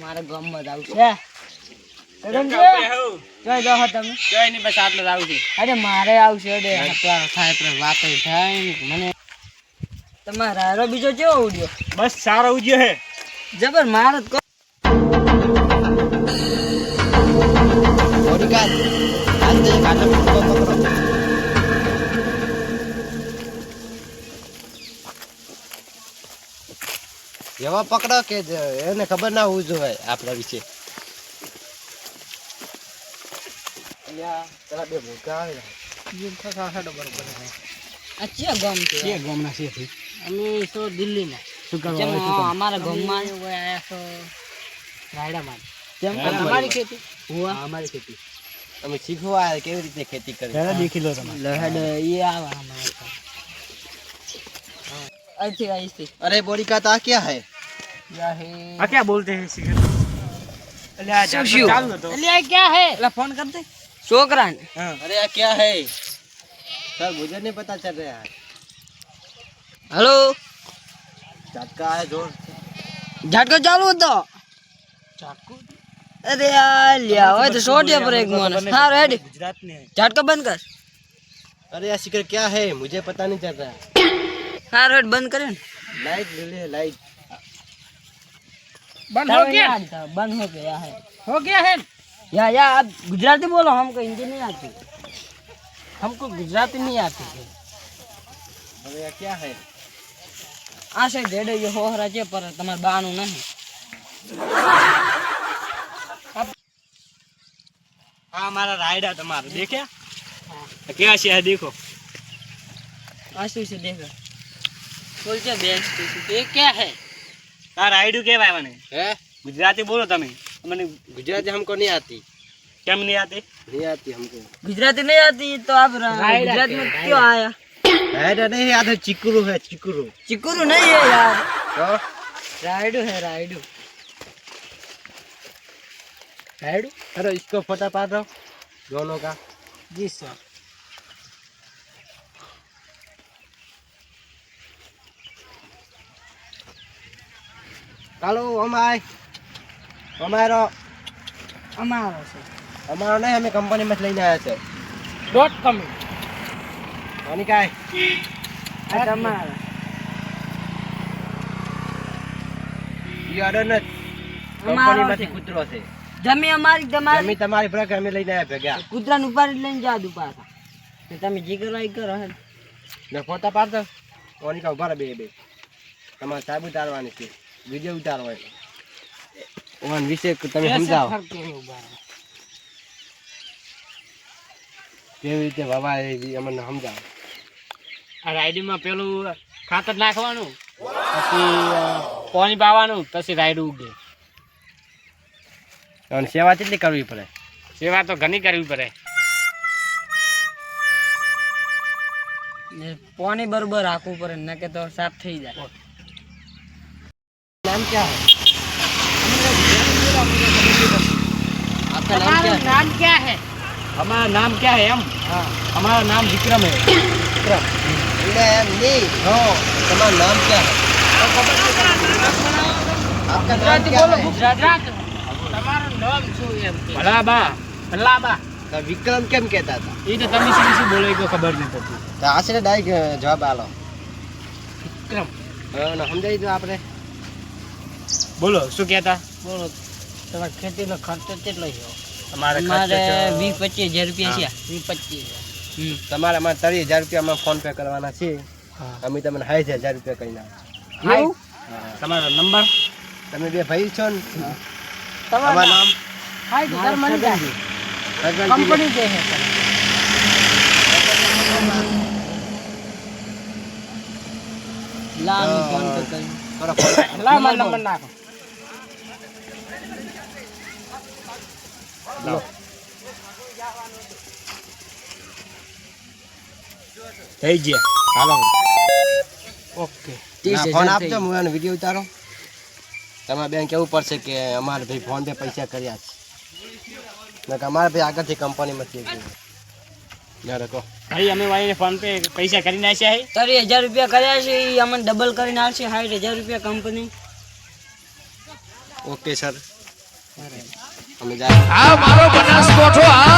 મારે ગામમાં જ આવું છે. અરે મારે આવશે મને. તમારા બીજો કેવો ઉડ્યો? બસ સારો ઉજ્યો હે. જબર મારે જ એવા પકડો કે જ- એને ખબર ના હોવું જોઈએ આપણા વિશે. અલ્યા, પેલા બે ભૂકા આવે આ ચિયા ગામ છે? કે ગામના છે ભાઈ? અમે તો દિલ્હીના. શું કરવા જેમ આવે, શું કરવા? અમારા ગામમાં આયા છો રાયડામાં. જેમ હા, તમારી બરાબર. ખેતી. હુઆ હા, અમારી ખેતી. અમે શીખવા આવ્યા કેવી રીતે ખેતી કરી? દેખી લો તમે. લહેડ એ આવા અમારે તો. અહીંથી અહીંથી અરે બોડી કા તા ક્યાં હે આ ક્યાં બોલતે હે સિગર એટલે આ શું જાનવર શું? ચાલુ નતો એટલે આ ક્યાં હે એટલે ફોન કર દે છોકરા ને હા अरे यार क्या है सर मुझे नहीं पता चल रहा है હલો झटका है जोर ઝાટકો ચાલુ હતો અરે યાર લ્યા હોય તો સોટિયા પર એક માણસ હા રેડ ગુજરાત ને ઝાટકો બંધ કર अरे यार शिखर क्या है मुझे पता नहीं चल रहा है હા રેડ બંધ કરે ને लाइट ले ले लाइट બંધ हो गया बंद हो गया है हो गया है या या आप गुजराती बोलो हमको हिंदी नहीं आती हमको गुजराती नहीं आती अरे यार क्या है આ સાઈડ રેડે એ હોહરા છે પર તમારે બાનું નહીં હા મારા રાયડા તમારા દેખ્યા આ કેવા છે આ દેખો આ શું છે દેખો બોલ છે બેસ્ટ ये क्या है આ રાયડું કેવાય મને है ગુજરાતી બોલો તમે મને गुजराती हमको नहीं आती કેમ નહીં આતી नहीं आती हमको गुजराती नहीं आती तो आप र- गुजरात में क्यों आया राइडर नहीं आते चिकुरू है चिकुरू चिकुरू नहीं है यार तो राइडू है राइडू राइडू अरे इसको फोटा पार दो दोनों का जी सर ચાલો અમાય. અમારો. અમારો છે. અમારો નહીં અમે કંપનીમાં જ લઈને આવ્યા છે. ડોટ કમી કોની કાંઈ. આ તમારો. ઓર્ડર ન કંપનીમાંથી. કૂતરો છે. જમી અમારી તમારી. જમી તમારી પ્રગ અમે લઈને આવ્યા ભેગા. કૂતરાને ઉપર લઈને જા ને તમે જે કરો એ કરો હે. ને ફોટા પાડ દો કોની કા ઊભા બે બે. તમારે સાબુ ઉતારવાની છે. વીડિયો ઉતારવો એટલે ઓન વિશે તમે સમજાવો. કેવી રીતે વાવા એ અમને સમજાવો. આ રાયડીમાં પેલું ખાતર નાખવાનું પછી પાણી પાવાનું પછી રાયડું ઉગે. અને સેવા કેટલી કરવી પડે? સેવા તો ઘણી કરવી પડે. ને પાણી બરોબર રાખવું પડે ન કે તો સાફ થઈ જાય. નામ ક્યાં હે આપકા નામ ક્યાં નામ ક્યાં હે हमारा नाम क्या है हम हमारा नाम विक्रम है વિક્રમ એટલે એમ નહીં હો તમારું નામ ક્યાં હે આપકા નામ ક્યાં હે ગુજરાત તમારું નામ શું એમ કે? ભલાબા ભલાબા તો વિક્રમ કેમ કહેતા હતા એ તો તમે શું શું બોલો એ કોઈ ખબર નહીં પડતી તો આશરે ડાયરેક્ટ જવાબ આલો વિક્રમ હવે સમજાવી દો આપણે બોલો શું કહેતા? બોલો તમે ખેતીનો ખર્ચો કેટલો છે? અમારે મારે વીસ પચીસ હજાર રૂપિયા છે. વીસ પચીસ તમારે અમારે ત્રીસ હજાર રૂપિયામાં ફોન પે કરવાના છે અમે તમને સાઠ હજાર રૂપિયા કહી નાખો? તમારો નંબર? તમે બે ભાઈ છો ને? તમારું તમારું નામ? હાઈ ઘર જાય. કંપની જે છે લા હું ફોન પે કરી કરો ફોન. લા મારો નંબર નાખો. થઈ ગયા. હાલો. ઓકે. ફોન આપજો હું એનો વીડિયો ઉતારો. તમારે બેન કેવું પડશે કે અમારે ભાઈ ફોન પે પૈસા કર્યા છે. અમારે ભાઈ આગળથી કંપનીમાં ના રખો. ભાઈ અમે ફોન પે પૈસા કરી નાખ્યા છે? ત્રીસ હજાર રૂપિયા કર્યા છે એ અમને ડબલ કરીને આવશે સાઠ હજાર રૂપિયા કંપની ઓકે સર. અમે જાય આ મારો બનાસકોઠો આ